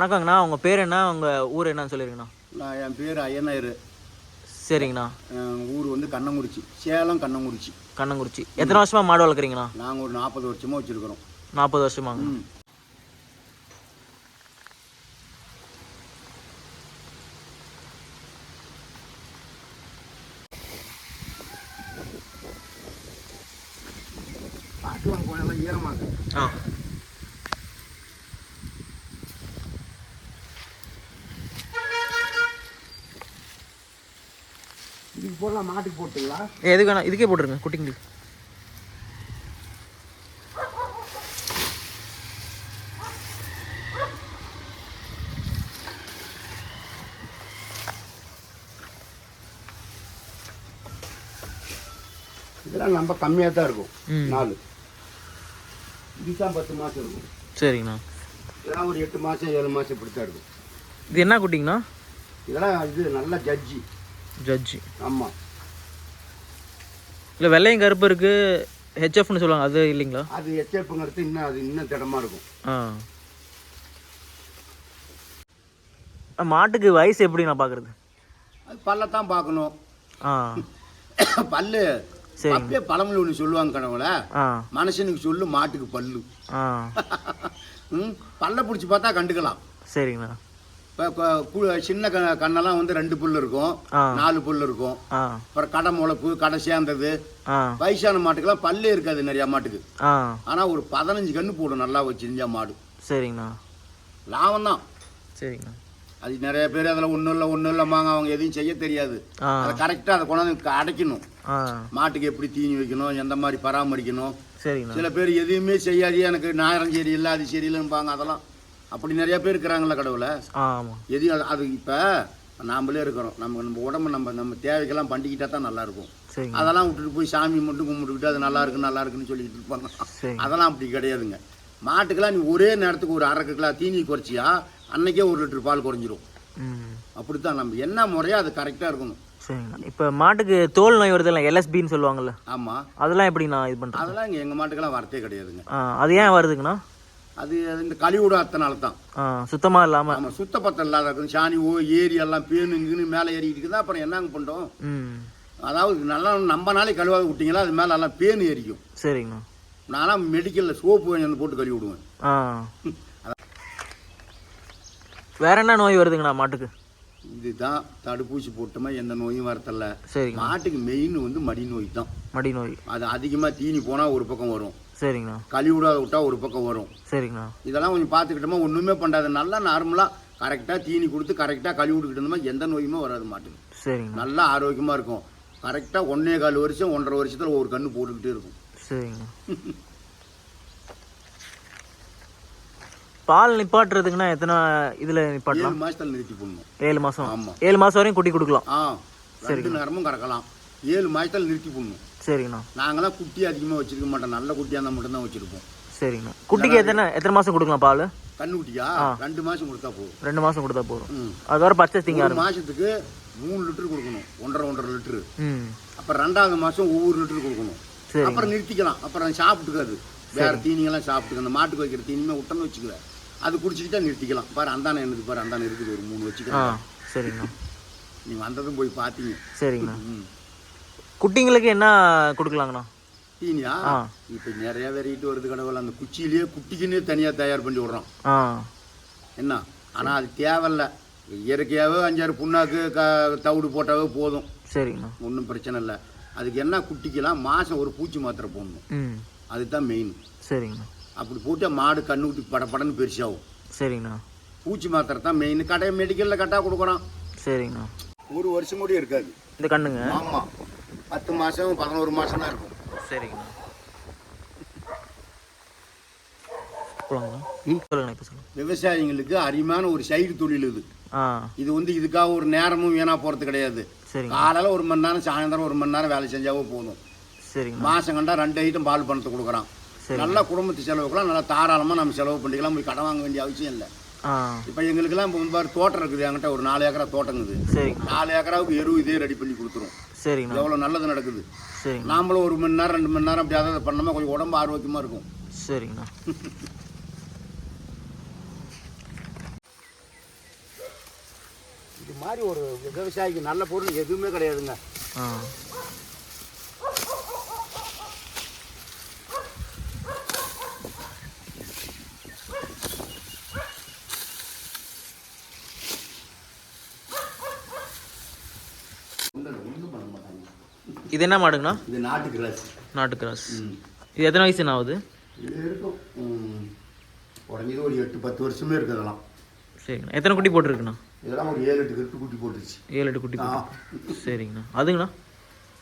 வணக்கங்கண்ணா. உங்கள் பேர் என்ன? உங்கள் ஊர் என்னன்னு சொல்லிருங்கண்ணா. நான் என் பேர் ஐயனாயிரு சரிங்கண்ணா. ஊர் வந்து கண்ணங்குறிச்சி. சேலம் கண்ணங்குறிச்சி. கண்ணங்குறிச்சி. எத்தனை வருஷமாக மாடு வளர்க்குறீங்கண்ணா? நாங்கள் ஒரு நாற்பது வருஷமாக வச்சுருக்குறோம். நாற்பது வருஷமாங்க. ஈரமாக ஆ. போடலாம் மாட்டுக்கு போட்டுங்களா எதுக்காண்ணா இதுக்கே போட்டுருங்க குட்டிங்களுக்கு இதெல்லாம் நம்ம கம்மியாக தான் இருக்கும். நாலு. இதுதான் பத்து மாதம் இருக்கும். சரிங்கண்ணா. இதெல்லாம் ஒரு எட்டு மாதம் ஏழு மாதம் இப்படி தான் இருக்கும். இது என்ன குட்டிங்கண்ணா? இதெல்லாம் இது நல்ல ஜட்ஜி. ஜட்ஜி ஆமாம் இல்லை வெள்ளையும் கருப்பு இருக்குது ஹெச்எஃப்னு சொல்லுவாங்க அது இல்லைங்களா? அது எச்சேப்புங்கிறது இன்னும் அது இன்னும் திடமா இருக்கும். ஆ. மாட்டுக்கு வயசு எப்படி நான் பார்க்குறது அது பல்லத்தான் பார்க்கணும். ஆ. பல்லு சரிங்க. அப்பயே பழமொழி ஒன்று சொல்லுவாங்க ஆ. மனுஷனுக்கு சொல்லு மாட்டுக்கு பல்லு. ம் பல்ல பிடிச்சி பார்த்தா கண்டுக்கலாம். சரிங்கண்ணா. சின்ன கண்ணெல்லாம் வந்து ரெண்டு புல் இருக்கும். நாலு புல் இருக்கும். அப்புறம் கடை முளைப்பு கடை சேர்ந்தது. வயசான மாட்டுக்கெல்லாம் பல்லே இருக்காது நிறையா மாட்டுக்கு. ஆ. ஆனால் ஒரு பதினஞ்சு கன்று போடும் நல்லா வச்சிருந்தா மாடு. சரிங்கண்ணா. லாபம் தான் சரிங்கண்ணா. அது நிறைய பேர் அதில் ஒன்றும் இல்லை ஒன்றும் இல்லைம்மாங்க அவங்க எதையும் செய்ய தெரியாது. அதை கரெக்டாக அதை கொண்டாந்து அடைக்கணும். மாட்டுக்கு எப்படி தீனி வைக்கணும் எந்த மாதிரி பராமரிக்கணும். சில பேர் எதுவுமே செய்யாது எனக்கு நேரம் சரியில்லை அது சரியில்லைன்பாங்க அதெல்லாம். அப்படி நிறைய பேர் இருக்கிறாங்களா கடவுளை. ஆமாம் எதையும் அது- இப்போ நாமளே இருக்கிறோம். நம்ம நம்ம உடம்பு நம்ம நம்ம தேவைக்கெல்லாம் பண்ணிக்கிட்டா தான் நல்லா இருக்கும் அதெல்லாம் விட்டுட்டு போய் சாமி மட்டும் கும்பிட்டுக்கிட்டு அது நல்லா இருக்கு நல்லா இருக்குன்னு சொல்லிக்கிட்டு இருப்பாங்க. அதெல்லாம் அப்படி கிடையாதுங்க. மாட்டுக்கெல்லாம் நீ ஒரே நேரத்துக்கு ஒரு அரை கிலோ தீனி குறைச்சியா அன்னைக்கே ஒரு லிட்டர் பால் குறைஞ்சிரும். அப்படித்தான் நம்ம என்ன முறையோ அது கரெக்டாக இருக்கணும். இப்போ மாட்டுக்கு தோல் நோய் வருதுல்ல எல்எஸ்பின்னு சொல்லுவாங்கல்ல. ஆமாம் அதெல்லாம் எப்படிண்ணா இது பண்ணுறது அதெல்லாம் இங்கே எங்கள் மாட்டுக்கெல்லாம் வரத்தே கிடையாதுங்க. அது ஏன் வருதுங்கண்ணா? அது இந்த கழிவுட அத்தனால தான் சுத்தமாக இல்லாமல் நம்ம சுத்தப்பத்தம் இல்லாத இருக்கும் சாணி ஓ ஏரி எல்லாம் பேனுங்குன்னு மேலே ஏறிக்கிட்டு இருக்குதா? அப்புறம் என்னங்க பண்ணுறோம் அதாவது நல்லா நம்ம நாளே கழுவாத விட்டீங்களா? அது மேலே எல்லாம் பேனு எரிக்கும் சரிங்கண்ணா நான்லாம் மெடிக்கலில் சோப்பு வாங்கி போட்டு கழுவி விடுவேன். வேற என்ன நோய் வருதுங்கண்ணா மாட்டுக்கு? இதுதான் தடுப்பூசி போட்டோமா எந்த நோயும் வரதில்ல. சரிங்கண்ணா மாட்டுக்கு மெயின் வந்து மடி நோய் தான் மடி நோய். அது அதிகமாக தீனி போனால் ஒரு பக்கம் வரும். சரிங்கண்ணா. கழுவி விடாத விட்டா ஒரு பக்கம் வரும். சரிங்கண்ணா. இதெல்லாம் கொஞ்சம் பார்த்துக்கிட்டோமா ஒன்றுமே பண்ணாது. நல்லா நார்மலாக கரெக்டாக தீனி கொடுத்து கரெக்டாக கழுவி விட்டுக்கிட்டு இருந்தோமா எந்த நோயுமே வராது மாட்டுக்கு. சரிங்கண்ணா. நல்லா ஆரோக்கியமாக இருக்கும். கரெக்டாக ஒன்றே கால் வருஷம் ஒன்றரை வருஷத்தில் ஒவ்வொரு கன்று போட்டுக்கிட்டே இருக்கும். சரிங்கண்ணா. பால் நிப்பாட்டுறதுக்குண்ணா எத்தனை இதில் நிப்பாட்டலாம்? ஏழு மாதத்தில் நிறுத்தி போடணும். ஏழு மாதம் ஆமாம் ஏழு மாதம் வரையும் குட்டி கொடுக்கலாம். ஆ ரெண்டு நேரமும் கறக்கலாம். ஏழு மாதத்தில் நிறுத்தி போடணும். சரிங்கண்ணா. நாங்களாம் குட்டி அதிகமாக வச்சிருக்க மாட்டோம். நல்ல குட்டியாக இருந்தால் மட்டும்தான் வச்சுருப்போம். சரிங்கண்ணா. குட்டிக்கு எத்தனை எத்தனை மாதம் கொடுக்கலாம் பால்? கண்ணு குட்டியா? ரெண்டு மாதம் கொடுத்தா போதும். ரெண்டு மாதம் கொடுத்தா போதும். ம். அதுக்கப்புறம் பச்சை மாதத்துக்கு மூணு லிட்டர் கொடுக்கணும். ஒன்றரை ஒன்றரை லிட்டரு. அப்புறம் ரெண்டாவது மாதம் ஒவ்வொரு லிட்டர் கொடுக்கணும். அப்புறம் நிறுத்திக்கலாம். அப்புறம் சாப்பிட்டுக்காது. வேற தீனிங்கெல்லாம் சாப்பிட்டுக்க அந்த மாட்டுக்கு வைக்கிற தீனியுமே விட்டோன்னு வச்சுக்கல. அது குடிச்சிக்கிட்டா நிறுத்திக்கலாம். பாரு அந்தானே எனக்கு பாரு அந்தானே இருக்குது. ஒரு மூணு வச்சுக்கலாம் சரிங்கண்ணா. நீ வந்ததும் போய் பார்த்தீங்க. சரிங்கண்ணா. குட்டிங்களுக்கு என்ன கொடுக்கலாங்கண்ணா? தீனியா. இப்போ நிறைய வெரைட்டி வருது கடவுள் அந்த குச்சியிலேயே குட்டிக்குன்னே தனியாக தயார் பண்ணி விடுறோம். ஆ. என்ன? ஆனால் அது தேவையில்ல. இயற்கையாகவே அஞ்சாறு புண்ணாக்கு க தவிடு போட்டாவே போதும். சரிங்கண்ணா. ஒன்றும் பிரச்சனை இல்லை. அதுக்கு என்ன குட்டிக்கெல்லாம் மாதம் ஒரு பூச்சி மாத்திரை போடணும். அதுதான் மெயின் சரிங்கண்ணா. அப்படி போட்டு மாடு கண்ணுக்குட்டி படப்படன்னு பெருசாகும். சரிங்கண்ணா. பூச்சி மாத்திரை தான் மெயின் கடை மெடிக்கலில் கட்டாக கொடுக்குறான் சரிங்கண்ணா. ஒரு வருஷம் கூட இருக்காது. இந்த கண்ணுங்க? ஆமாம் பத்து மாதம் பதினோரு மாதம் தான் இருக்கும். சரிங்கண்ணா. விவசாயிங்களுக்கு அருமையான ஒரு சைடு தொழில் இது. இது வந்து இதுக்காக ஒரு நேரமும் வீணாக போகிறது கிடையாது. காலையில் ஒரு மணி நேரம் சாயந்தரம் ஒரு மணி நேரம் வேலை செஞ்சாவே போதும். மாதம் கண்டா ரெண்டு ஐட்டம் பால் பணத்தை கொடுக்குறான். நல்லா குடும்பத்து செலவுக்கெல்லாம் நல்லா தாராளமாக நம்ம செலவு பண்ணிக்கலாம். போய் கடன் வாங்க வேண்டிய அவசியம் இல்லை. இப்போ எங்களுக்கெல்லாம் இப்போ தோட்டம் இருக்குது என்கிட்ட. ஒரு நாலு ஏக்கரா தோட்டங்குது சரிங்க நாலு ஏக்கராவுக்கு எருவு இதே ரெடி பண்ணி கொடுத்துரும். சரிங்க எவ்வளோ நல்லது நடக்குது. சரிங்க நாமளும் ஒரு மணி நேரம் ரெண்டு மணி நேரம் அப்படி அதை பண்ணோம்னா கொஞ்சம் உடம்பு ஆரோக்கியமாக இருக்கும். சரிங்கண்ணா. இது மாதிரி ஒரு விவசாயிக்கு நல்ல பொருள் எதுவுமே கிடையாதுங்க. இது என்ன மாடுங்கண்ணா? இது நாட்டு கிராஸ் நாட்டு கிராஸ் இது எத்தனை ஆகுது? இது இருக்கும் ம், குறைஞ்சது ஒரு எட்டு பத்து வருஷமே இருக்கு அதெல்லாம். சரிங்கண்ணா. எத்தனை குட்டி போட்டிருக்குண்ணா? இதெல்லாம் ஒரு ஏழு எட்டு கட்டு குட்டி போட்டுருச்சு. ஏழு எட்டு குட்டி சரிங்கண்ணா. அதுங்கண்ணா?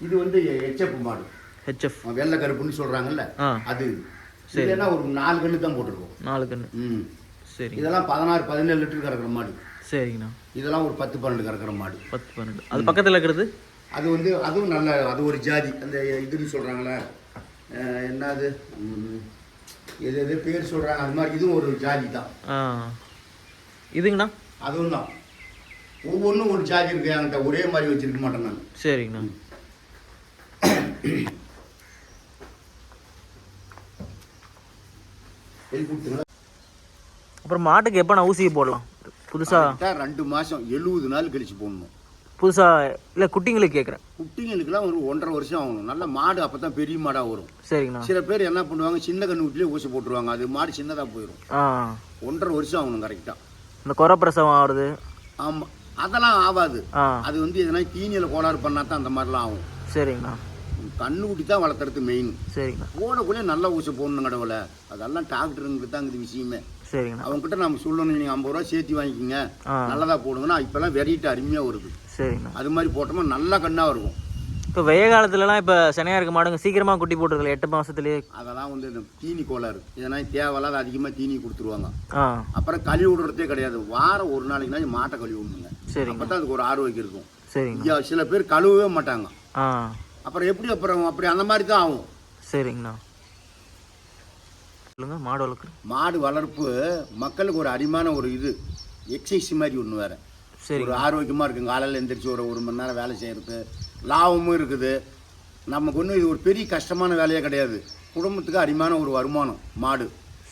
இது வந்து எச்எஃப் மாடு. ஹெச்எஃப் வெள்ளை கருப்புன்னு சொல்றாங்கல்ல? ஆ. அது. இல்லைன்னா ஒரு நாலு கன்று தான் போட்டிருக்கோம். நாலு கன்று. ம். சரிங்க இதெல்லாம் பதினாறு பதினேழு லிட்டர் கறக்கிற மாடு. சரிங்கண்ணா. இதெல்லாம் ஒரு பத்து பன்னெண்டு கறக்கிற மாடு. பத்து பன்னெண்டு. அது பக்கத்தில் இருக்கிறது? அது வந்து அதுவும் நல்ல அது ஒரு ஜாதி. அந்த இதுன்னு சொல்கிறாங்களே என்னது? எது எது பேர் சொல்கிறாங்க அது மாதிரி இதுவும் ஒரு ஜாதி தான். இதுங்கண்ணா? அதுவும் தான். ஒவ்வொன்றும் ஒரு ஜாதி இருக்கு. என்கிட்ட ஒரே மாதிரி வச்சிருக்க மாட்டேன் நான். சரிங்கண்ணா. அப்புறம் மாட்டுக்கு எப்போ நான் ஊசியை போடலாம்? புதுசாக ரெண்டு மாதம் எழுபது நாள் கழிச்சு போடணும். புதுசாக இல்லை குட்டிங்களுக்கு கேட்குறேன் குட்டிங்களுக்குலாம் ஒரு ஒன்றரை வருஷம் ஆகணும். நல்ல மாடு அப்போ தான் பெரிய மாடாக வரும். சரிங்கண்ணா. சில பேர் என்ன பண்ணுவாங்க சின்ன கண்ணுக்குட்டிலே ஊசி போட்டுருவாங்க. அது மாடு சின்னதாக போயிடும் ஆ. ஒன்றரை வருஷம் ஆகணும் கரெக்டாக இந்த குறை பிரசவம் ஆகுறது ஆமாம் அதெல்லாம் ஆகாது ஆ. அது வந்து எதனா தீனியில் கோளாறு பண்ணால் தான் அந்த மாதிரிலாம் ஆகும். சரிங்கண்ணா. கண்ணுக்குட்டி தான் வளர்த்துறது மெயின் சரிங்கண்ணா. போடக்குள்ளே நல்ல ஊசி போடணும் கடவுள. அதெல்லாம் டாக்டருங்களுக்கு தான் இது விஷயமே. சரிங்கண்ணா. அவங்ககிட்ட நம்ம சொல்லணும் நீங்கள் ஐம்பது ரூபா சேர்த்து வாங்கிக்கோங்க. ஆ. நல்லதாக போடுங்கன்னா இப்போல்லாம் வெரைட்டி அருமையாக வருது. சரிங்கண்ணா அது மாதிரி போட்டோம்னா நல்ல கண்ணாக இருக்கும். இப்போ வெய்ய காலத்துலலாம் இப்போ சனையாக இருக்க மாடுங்க சீக்கிரமாக குட்டி போட்டுருக்கல எட்டு மாதத்துலேயே அதெல்லாம் வந்து இந்த தீனி கோளாறு இதெல்லாம் தேவையில்லாத அதிகமாக தீனி கொடுத்துருவாங்க. அப்புறம் கழுவி விடுறதே கிடையாது. வாரம் ஒரு நாளைக்குனா மாட்டை கழுவி விடணுங்க. சரிங்க. அப்போ தான் அதுக்கு ஒரு ஆரோக்கியம் இருக்கும். இங்க சில பேர் கழுவவே மாட்டாங்க. அப்புறம் எப்படி அப்புறம் அப்படி அந்த மாதிரி தான் ஆகும். சரிங்கண்ணா. சொல்லுங்க மாடு வளர்க்குறேன் மாடு வளர்ப்பு மக்களுக்கு ஒரு அரிமான ஒரு இது. எக்ஸசைஸ் மாதிரி ஒன்று வேறு. சரி ஒரு ஆரோக்கியமாக இருக்குங்க காலையில் எந்திரிச்சு ஒரு ஒரு மணி நேரம் வேலை செய்கிறது லாபமும் இருக்குது. நமக்கு ஒன்றும் இது ஒரு பெரிய கஷ்டமான வேலையே கிடையாது. குடும்பத்துக்கு அரிமான ஒரு வருமானம் மாடு.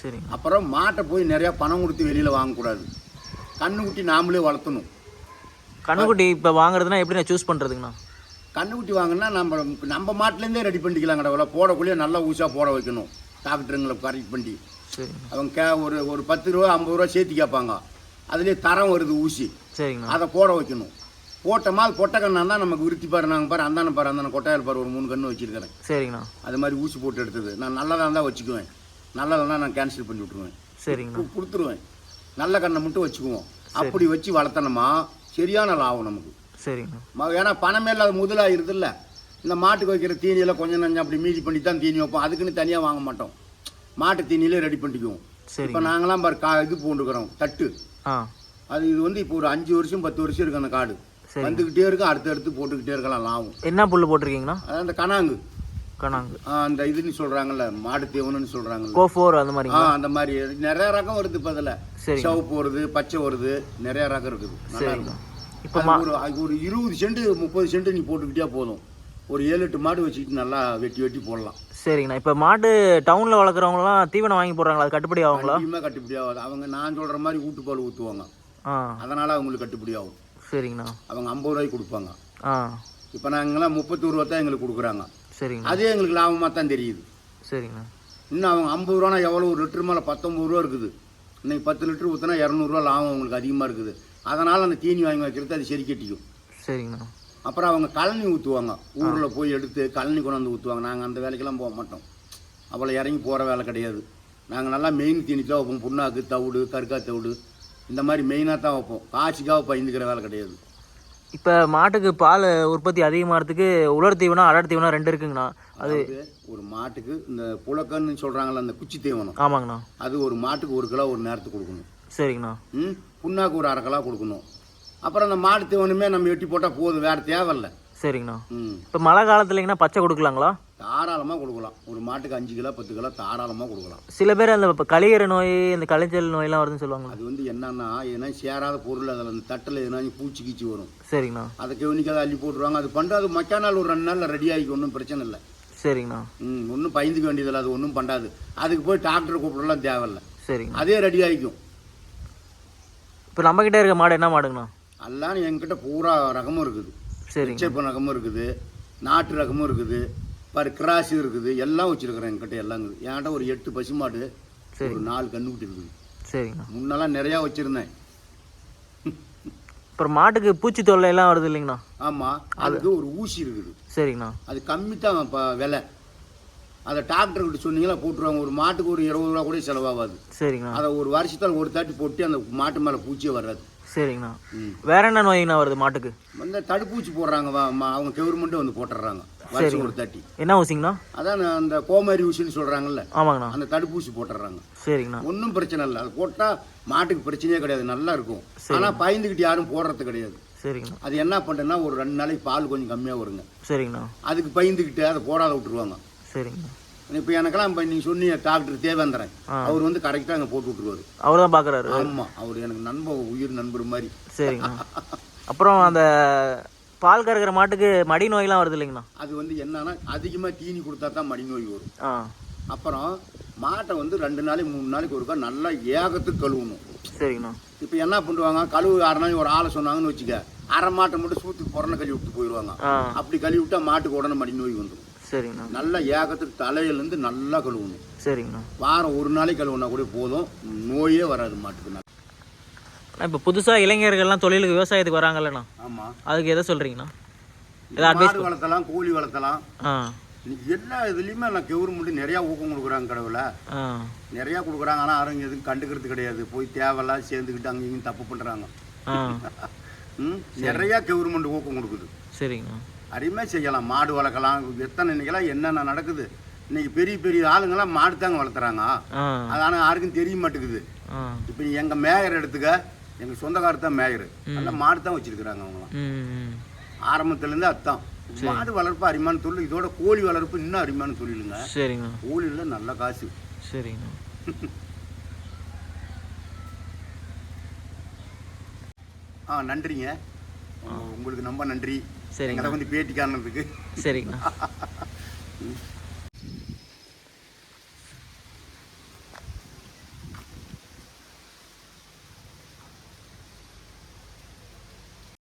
சரிங்க. அப்புறம் மாட்டை போய் நிறையா பணம் கொடுத்து வெளியில் வாங்கக்கூடாது. கண்ணுக்குட்டி நாமளே வளர்த்தணும். கண்ணுக்குட்டி இப்போ வாங்குறதுனா எப்படி நான் சூஸ் பண்ணுறதுங்கண்ணா கண்ணுக்குட்டி வாங்கினா நம்ம நம்ம மாட்டிலேருந்தே ரெடி பண்ணிக்கலாம் கடவுள. போடக்குள்ளேயே நல்லா ஊசா போட வைக்கணும். டாக்டருங்களை கரெக்ட் பண்ணி. அவங்க கே ஒரு ஒரு பத்து ரூபா ஐம்பது ரூபா சேர்த்து கேட்பாங்க. அதுலேயே தரம் வருது ஊசி. சரிங்கண்ணா. அதை போட வைக்கணும். போட்டோமா அது பொட்டை கண்ணா தான் நமக்கு விருத்தி பாரு நாங்கள் பாரு அந்தான பாரு அந்தான கொட்டையால் பாரு ஒரு மூணு கன்று வச்சிருக்கிறேன். சரிங்கண்ணா. அது மாதிரி ஊசி போட்டு எடுத்தது. நான் நல்லதாக இருந்தால் வச்சுக்குவேன். நல்லதாக நான் கேன்சல் பண்ணி விட்ருவேன் சரிங்கண்ணா. கு- கொடுத்துருவேன். நல்ல கண்ணை மட்டும் வச்சுக்குவோம். அப்படி வச்சு வளர்த்தனமா சரியான லாபம் நமக்கு. சரிங்கண்ணா. ஏன்னா பணமே இல்லாத முதலாயிருதுல்ல இந்த மாட்டுக்கு வைக்கிற தீனியில் கொஞ்சம் நஞ்சம் அப்படி மீதி பண்ணி தான் தீனி வைப்போம். அதுக்குன்னு தனியாக வாங்க மாட்டோம். மாட்டு தீனியிலே ரெடி பண்ணிக்குவோம். இப்போ சரிங்க நாங்களாம் பாரு கா இது போட்டுக்கிறோம் தட்டு. அது இது வந்து இப்போ ஒரு அஞ்சு வருஷம் பத்து வருஷம் இருக்கு அந்த காடு. வந்துக்கிட்டே இருக்கும் அடுத்து அடுத்து போட்டுக்கிட்டே இருக்கலாம் லாபம். என்ன புல் போட்டிருக்கீங்கண்ணா? அதான் அந்த கனாங்கு. கணாங்கு ஆ, அந்த இதுன்னு சொல்கிறாங்கல்ல மாடு தேவனுன்னு சொல்கிறாங்கல்ல கோ ஃபோர் அந்த ஆ மாதிரிங்களா அந்த மாதிரி. நிறைய ரகம் வருது இப்போ அதில். சிவப்பு வருது பச்சை வருது நிறைய ரகம் இருக்குது. நல்லா இருக்கும். இப்போ ஒரு ஒரு இருபது சென்ட் முப்பது சென்ட் நீ போட்டுக்கிட்டே போதும். ஒரு ஏழு எட்டு மாடு வச்சுக்கிட்டு நல்லா வெட்டி வெட்டி போடலாம். சரிங்கண்ணா. இப்போ மாடு டவுனில் வளர்க்குறவங்களாம் தீவனம் வாங்கி போடுறாங்களா? அது கட்டுப்படி ஆகுங்களா? கட்டுப்படி ஆகாது. அவங்க நான் சொல்கிற மாதிரி வீட்டுப்பால் ஊற்றுவாங்க ஆ. அதனால் அவங்களுக்கு கட்டுப்படி ஆகும். சரிங்கண்ணா. அவங்க ஐம்பது ரூபாய்க்கு கொடுப்பாங்க. ஆ. இப்போ நாங்களாம் முப்பத்தோரு ரூபா தான் எங்களுக்கு கொடுக்குறாங்க. சரிங்கண்ணா. அதே எங்களுக்கு லாபமாக தான் தெரியுது. சரிங்கண்ணா. இன்னும் அவங்க ஐம்பது ரூபானா எவ்வளோ ஒரு லிட்டர் மேலே பத்தொம்பது ரூபா இருக்குது. இன்னைக்கு பத்து லிட்டர் ஊற்றினா இரநூறுவா லாபம் அவங்களுக்கு அதிகமாக இருக்குது. அதனால் அந்த தீனி வாங்கி வைக்கிறது அது சரி கட்டிக்கும். சரிங்கண்ணா. அப்புறம் அவங்க கழனி ஊற்றுவாங்க ஊரில் போய் எடுத்து கழனி கொண்டாந்து ஊற்றுவாங்க நாங்கள் அந்த வேலைக்கெல்லாம் போக மாட்டோம். அவ்வளோ இறங்கி போகிற வேலை கிடையாது. நாங்கள் நல்லா மெயின் தீனி தான் வைப்போம். புண்ணாக்கு தவிடு கருக்கா தவிடு. இந்த மாதிரி மெயினாக தான் வைப்போம். காய்ச்சிக்காக பயந்துக்கிற வேலை கிடையாது. இப்போ மாட்டுக்கு பால் உற்பத்தி அதிகமாகிறதுக்கு உலர் தீவனம் அடர் தீவனம் ரெண்டு இருக்குங்கண்ணா. அது ஒரு மாட்டுக்கு இந்த புலக்கன்னு சொல்கிறாங்கல்ல அந்த குச்சி தீவனம். ஆமாங்கண்ணா. அது ஒரு மாட்டுக்கு ஒரு கிலோ ஒரு நேரத்துக்கு கொடுக்கணும். சரிங்கண்ணா. ம்? புண்ணாக்கு ஒரு அரை கிலோ கொடுக்கணும். அப்புறம் அந்த மாடு தீவனமே நம்ம வெட்டி போட்டால் போதும் வேறு தேவையில்ல. சரிங்கண்ணா. ம். இப்போ மழை காலத்துலங்கண்ணா பச்சை கொடுக்கலாங்களா? தாராளமாக கொடுக்கலாம். ஒரு மாட்டுக்கு அஞ்சு கிலோ பத்து கிலோ தாராளமாக கொடுக்கலாம். சில பேர் அந்த இப்போ கழியிற நோய் இந்த களைச்சல் நோயெல்லாம் வருதுன்னு சொல்லுவாங்களா? அது வந்து என்னன்னா எதனா சேராத பொருள் அதில் அந்த தட்டில் எதனா பூச்சி கீச்சி வரும். சரிங்கண்ணா. அதை கவனிக்காத அள்ளி போட்டுருவாங்க. அது பண்ணுறது மக்கா நாள் ஒரு ரெண்டு நாளில் ரெடி ஆகிக்கும் ஒன்றும் பிரச்சனை இல்லை. சரிங்கண்ணா. ம் ஒன்றும் பயந்துக்க வேண்டியதில்லை அது ஒன்றும் பண்ணாது அதுக்கு போய் டாக்டர் கூப்பிடலாம் தேவையில்ல. சரிங்கண்ணா. அதே ரெடி ஆகிக்கும் இப்போ நம்மக்கிட்ட இருக்க மாடு என்ன மாடுங்கண்ணா? எல்லாம் என்கிட்ட பூரா ரகமும் இருக்குது. சரிங்க. ரகமும் இருக்குது. நாட்டு ரகமும் இருக்குது. பாரு கிராஸ் இருக்குது. எல்லாம் வச்சிருக்கிறேன் என்கிட்ட எல்லாம் இருக்குது. என்கிட்ட ஒரு எட்டு பசுமாடு. ஒரு நாலு கண்ணுக்குட்டி இருக்குது. சரிங்கண்ணா முன்னெல்லாம் நிறையா வச்சுருந்தேன். அப்புறம் மாட்டுக்கு பூச்சி தொல்லை எல்லாம் வருது இல்லைங்கண்ணா? ஆமாம் அதுக்கு ஒரு ஊசி இருக்குது. சரிங்கண்ணா. அது கம்மி தான் இப்போ விலை. அதை டாக்டர்கிட்ட சொன்னீங்களா போட்டுருவாங்க. ஒரு மாட்டுக்கு ஒரு இருபது ரூபா கூட செலவாகாது. சரிங்கண்ணா. அதை ஒரு வருஷத்தில் ஒரு தாட்டி போட்டு அந்த மாட்டு மேலே பூச்சியே வராது. சரிங்கண்ணா. வேற என்ன நோய்ங்கண்ணா வருது மாட்டுக்கு? வந்து தடுப்பூசி போடுறாங்க அவங்க கவர்மெண்ட்டே வந்து போட்டுடுறாங்க வருஷம் ஒரு தாட்டி. என்ன ஊசிங்கண்ணா? அதான் அந்த கோமாரி ஊசின்னு சொல்கிறாங்கல்ல ஆமாங்கண்ணா. அந்த தடுப்பூசி போட்டுடுறாங்க சரிங்கண்ணா. ஒன்றும் பிரச்சனை இல்லை. அது போட்டால் மாட்டுக்கு பிரச்சனையே கிடையாது. நல்லா இருக்கும். ஆனால் பயந்துக்கிட்டு யாரும் போடுறது கிடையாது. சரிங்கண்ணா. அது என்ன பண்ணுறேன்னா ஒரு ரெண்டு நாளைக்கு பால் கொஞ்சம் கம்மியாக வருங்க. சரிங்கண்ணா. அதுக்கு பயந்துக்கிட்டு அதை போடாத விட்டுருவாங்க. சரிங்கண்ணா. இப்போ எனக்கெல்லாம் இப்போ நீங்கள் சொன்னீங்க டாக்டர் தேவேந்திரன். அவர் வந்து கரெக்டாக அங்கே போட்டு விட்டுருவாரு. அவர் தான் பார்க்குறாரு ஆமாம் அவர் எனக்கு நண்பன் உயிர் நண்பர் மாதிரி. சரிங்கண்ணா. அப்புறம் அந்த பால் கறக்கிற மாட்டுக்கு மடி நோயெல்லாம் வருது இல்லைங்கண்ணா? அது வந்து என்னன்னா அதிகமாக தீனி கொடுத்தா தான் மடி நோய் வரும். அப்புறம் மாட்டை வந்து ரெண்டு நாளைக்கு மூணு நாளைக்கு ஒருக்கா நல்லா ஏகத்துக்கு கழுவணும். சரிங்கண்ணா. இப்போ என்ன பண்ணுவாங்க கழுவு அரை நாளைக்கு ஒரு ஆளை சொன்னாங்கன்னு வச்சுக்க அரை மாட்டை மட்டும் சூத்துக்கு புறண கழுவி விட்டு போயிடுவாங்க. அப்படி கழுவி விட்டா மாட்டுக்கு உடனே மடி நோய் வந்துடும் சரிங்கண்ணா. நல்லா ஏகத்துக்கு தலையிலேருந்து நல்லா கழுவணும். சரிங்கண்ணா. வாரம் ஒரு நாளைக்கு கழுவுனா கூட போதும். நோயே வராது மாட்டுக்கு. அண்ணா இப்போ புதுசாக இளைஞர்கள்லாம் தொழிலுக்கு விவசாயத்துக்கு வராங்கல்லண்ணா. ஆமாம் அதுக்கு எதை சொல்கிறீங்கண்ணா மாடு வளர்த்தலாம் கோழி வளர்த்தலாம். எல்லா இதுலேயுமே நான் கவர்மெண்ட் நிறையா ஊக்கம் கொடுக்குறாங்க கடவுள. நிறையா கொடுக்குறாங்க. ஆனால் யாரும் எதுவும் கண்டுக்கிறது கிடையாது. போய் தேவையெல்லாம் சேர்ந்துக்கிட்டு அங்கேயும் இங்கேயும் தப்பு பண்ணுறாங்க நிறையா கவர்மெண்ட் ஊக்கம் கொடுக்குது. சரிங்கண்ணா. அருமையாக செய்யலாம். மாடு வளர்க்கலாம். எத்தனை இன்னைக்கெல்லாம் என்னென்ன நடக்குது? இன்னைக்கு பெரிய பெரிய ஆளுங்கெல்லாம் மாடு தாங்க வளர்த்துறாங்க. அது ஆனால் யாருக்கும் தெரிய மாட்டேங்குது. இப்போ எங்கள் மேயர் எடுத்துக்க. எங்கள் சொந்தக்காரர் தான் மேயர். நல்லா மாடு தான் வச்சுருக்குறாங்க அவங்களாம் ஆரம்பத்துலேருந்து அதுதான் மாடு வளர்ப்பு அரிமான தொழில். இதோட கோழி வளர்ப்பு இன்னும் அரிமான தொழிலுங்க. சரிங்கண்ணா கோழியில் நல்ல காசு. சரிங்கண்ணா ஆ நன்றிங்க. உங்களுக்கு ரொம்ப நன்றி. சரிங்க எங்களை வந்து பேட்டி காரணத்துக்கு சரிங்கண்ணா.